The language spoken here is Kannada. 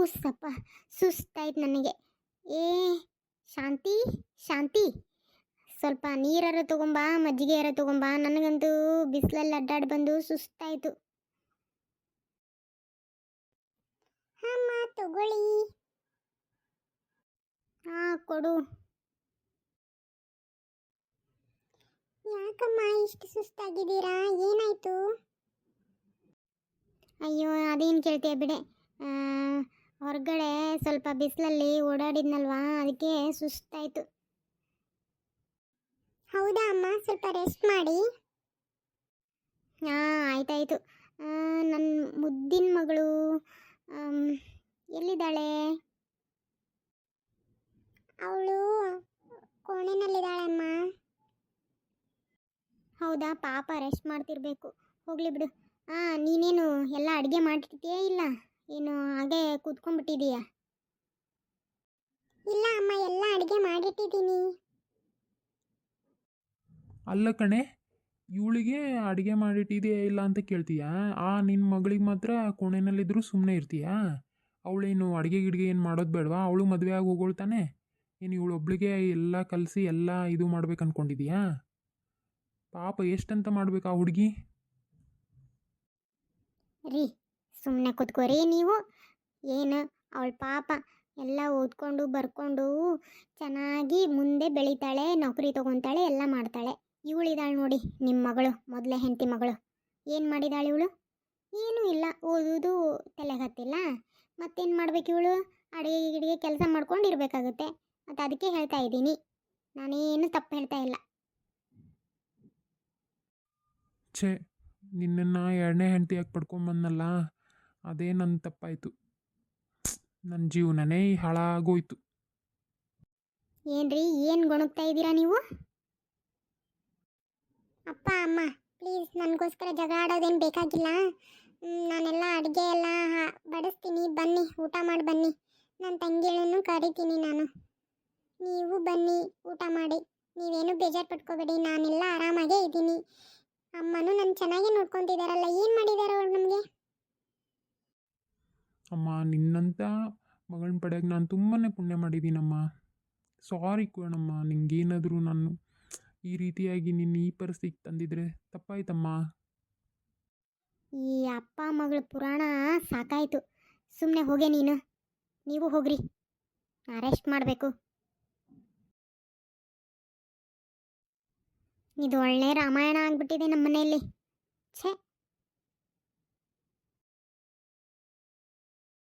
ಉಸ್ಸಪ್ಪ ಸುಸ್ತಾಯ್ತು ನನಗೆ. ಏ, ಶಾಂತಿ ಶಾಂತಿ. ಸ್ವಲ್ಪ ನೀರಾರ ತಗೊಂಬಾ ಮಜ್ಜಿಗೆ ಯಾರ ತಗೊಂಬಾ. ನನಗಂತೂ ಬಿಸಿಲಲ್ಲಿ ಅಡ್ಡಾಡಿ ಬಂದು ಸುಸ್ತಾಯಿತು ಅಮ್ಮ, ತಗೊಳ್ಳಿ. ಹಾ, ಕೊಡು. ಯಾಕಮ್ಮ ಇಷ್ಟು ಸುಸ್ತಾಗಿದ್ದೀರಾ? ಏನಾಯ್ತು? ಅಯ್ಯೋ, ಅದೇನು ಕೇಳ್ತೀಯ ಬಿಡೆ. ಹೊರಗಡೆ ಸ್ವಲ್ಪ ಬಿಸಿಲಲ್ಲಿ ಓಡಾಡಿದ್ನಲ್ವಾ? ಅದಕ್ಕೆ ಸುಸ್ತಾಯಿತು. ಹೌದಾ ಅಮ್ಮ? ಸ್ವಲ್ಪ ರೆಸ್ಟ್ ಮಾಡಿ. ಹಾಂ, ಆಯ್ತಾಯಿತು. ನನ್ನ ಮುದ್ದಿನ ಮಗಳು ಎಲ್ಲಿದ್ದಾಳೆ? ಅವಳು ಕೋಣೆನಲ್ಲಿದ್ದಾಳಮ್ಮ. ಹೌದಾ, ಪಾಪ ರೆಸ್ಟ್ ಮಾಡ್ತಿರ್ಬೇಕು. ಹೋಗಲಿ ಬಿಡು. ಹಾಂ ನೀನೇನು ಎಲ್ಲ ಅಡುಗೆ ಮಾಡಿರ್ತೀಯಾ ಇಲ್ಲ? ಏನು ಹಾಗೆ ಕೂತ್ಕೊಂಡ್ಬಿಟ್ಟಿದೀಯಾ? ಇಲ್ಲ ಅಮ್ಮ ಎಲ್ಲ ಅಡುಗೆ ಮಾಡಿಟ್ಟಿದ್ದೀನಿ. ಅಲ್ಲ ಕಣೆ ಇವಳಿಗೆ ಅಡುಗೆ ಮಾಡಿಟ್ಟಿದೆಯಾ ಇಲ್ಲ ಅಂತ ಕೇಳ್ತೀಯಾ? ಆ ನಿನ್ನ ಮಗಳಿಗೆ ಮಾತ್ರ ಕೋಣೆನಲ್ಲಿದ್ದರೂ ಸುಮ್ಮನೆ ಇರ್ತೀಯಾ? ಅವಳೇನು ಅಡುಗೆ ಗಿಡಿಗೆ ಏನು ಮಾಡೋದು ಬೇಡವಾ? ಅವಳು ಮದುವೆ ಆಗಿ ಹೋಗೋಳ್ತಾನೆ? ಏನು ಇವಳು ಒಬ್ಳಿಗೆ ಎಲ್ಲ ಕಲಸಿ ಎಲ್ಲ ಇದು ಮಾಡ್ಬೇಕು ಅಂದ್ಕೊಂಡಿದೀಯಾ ಪಾಪ ಎಷ್ಟಂತ ಮಾಡ್ಬೇಕು ಆ ಹುಡುಗಿ? ರೀ ಸುಮ್ಮನೆ ಕೂತ್ಕೋರಿ ನೀವು. ಏನು ಅವಳ ಪಾಪ ಎಲ್ಲ ಓದ್ಕೊಂಡು ಬರ್ಕೊಂಡು ಚೆನ್ನಾಗಿ ಮುಂದೆ ಬೆಳಿತಾಳೆ, ನೌಕರಿ ತೊಗೊತಾಳೆ, ಎಲ್ಲ ಮಾಡ್ತಾಳೆ. ಇವಳಿದಾಳೆ ನೋಡಿ ನಿಮ್ಮ ಮಗಳು, ಮೊದಲೇ ಹೆಂಡತಿ ಮಗಳು. ಏನು ಮಾಡಿದಾಳೆ ಇವಳು? ಏನೂ ಇಲ್ಲ, ಓದೋದು ತಲೆ ಹತ್ತಿಲ್ಲ ಮತ್ತೇನು ಮಾಡ್ಬೇಕು ಇವಳು? ಅಡುಗೆ ಗಿಡಿಗೆ ಕೆಲಸ ಮಾಡ್ಕೊಂಡು ಇರಬೇಕಾಗುತ್ತೆ. ಮತ್ತು ಅದಕ್ಕೆ ಹೇಳ್ತಾ ಇದ್ದೀನಿ. ನಾನೇನು ತಪ್ಪು ಹೇಳ್ತಾ ಇಲ್ಲ. ಛೇ, ನಿನ್ನನ್ನು ಎರಡನೇ ಹೆಂಡತಿಯಾಗಿ ಪಡ್ಕೊಂಬಂದಲ್ಲ ಅದೇ ನನ್ನ ತಪ್ಪಾಯಿತು ನನ್ನ ಜೀವನನೇ ಹಾಳಾಗೋಯ್ತು. ಏನ್ರಿ, ಏನು ಗೊಣಗ್ತಾ ಇದ್ದೀರಾ ನೀವು? ಅಪ್ಪ, ಅಮ್ಮ ಪ್ಲೀಸ್ ನನಗೋಸ್ಕರ ಜಗಳ ಆಡೋದೇನು ಬೇಕಾಗಿಲ್ಲ. ನಾನೆಲ್ಲ ಅಡುಗೆ ಎಲ್ಲ ಬಡಿಸ್ತೀನಿ. ಬನ್ನಿ, ಊಟ ಮಾಡಿ ಬನ್ನಿ. ನನ್ನ ತಂಗಿಗಳನ್ನು ಕರಿತೀನಿ ನಾನು. ನೀವು ಬನ್ನಿ, ಊಟ ಮಾಡಿ. ನೀವೇನು ಬೇಜಾರು ಪಟ್ಕೋಬೇಡಿ. ನಾನೆಲ್ಲ ಆರಾಮಾಗೇ ಇದ್ದೀನಿ. ಅಮ್ಮನೂ ನನ್ನ ಚೆನ್ನಾಗಿ ನೋಡ್ಕೊತಿದ್ದಾರಲ್ಲ ಏನು ಮಾಡಿದ್ದಾರೆ ಅವ್ರು ನಮಗೆ? ಅಮ್ಮ ನಿನ್ನಂಥ ಮಗಳನ್ನ ಪಡೆಯೋಕೆ ನಾನು ತುಂಬಾ ಪುಣ್ಯ ಮಾಡಿದ್ದೀನಮ್ಮ ಸಾರಿ ಕಣಮ್ಮ, ನಿಂಗೇನಾದರೂ ನಾನು ಈ ರೀತಿಯಾಗಿ ನಿನ್ನ ಈ ಪರಿಸ್ಥಿತಿಗೆ ತಂದಿದ್ರೆ ತಪ್ಪಾಯ್ತಮ್ಮ. ಈ ಅಪ್ಪ ಮಗಳ ಪುರಾಣ ಸಾಕಾಯಿತು. ಸುಮ್ಮನೆ ಹೋಗೆ ನೀನು. ನೀವು ಹೋಗ್ರಿ. ಅರೆಸ್ಟ್ ಮಾಡಬೇಕು. ಇದು ಒಳ್ಳೆ ರಾಮಾಯಣ ಆಗ್ಬಿಟ್ಟಿದೆ ನಮ್ಮ ಮನೆಯಲ್ಲಿ ಛೇ!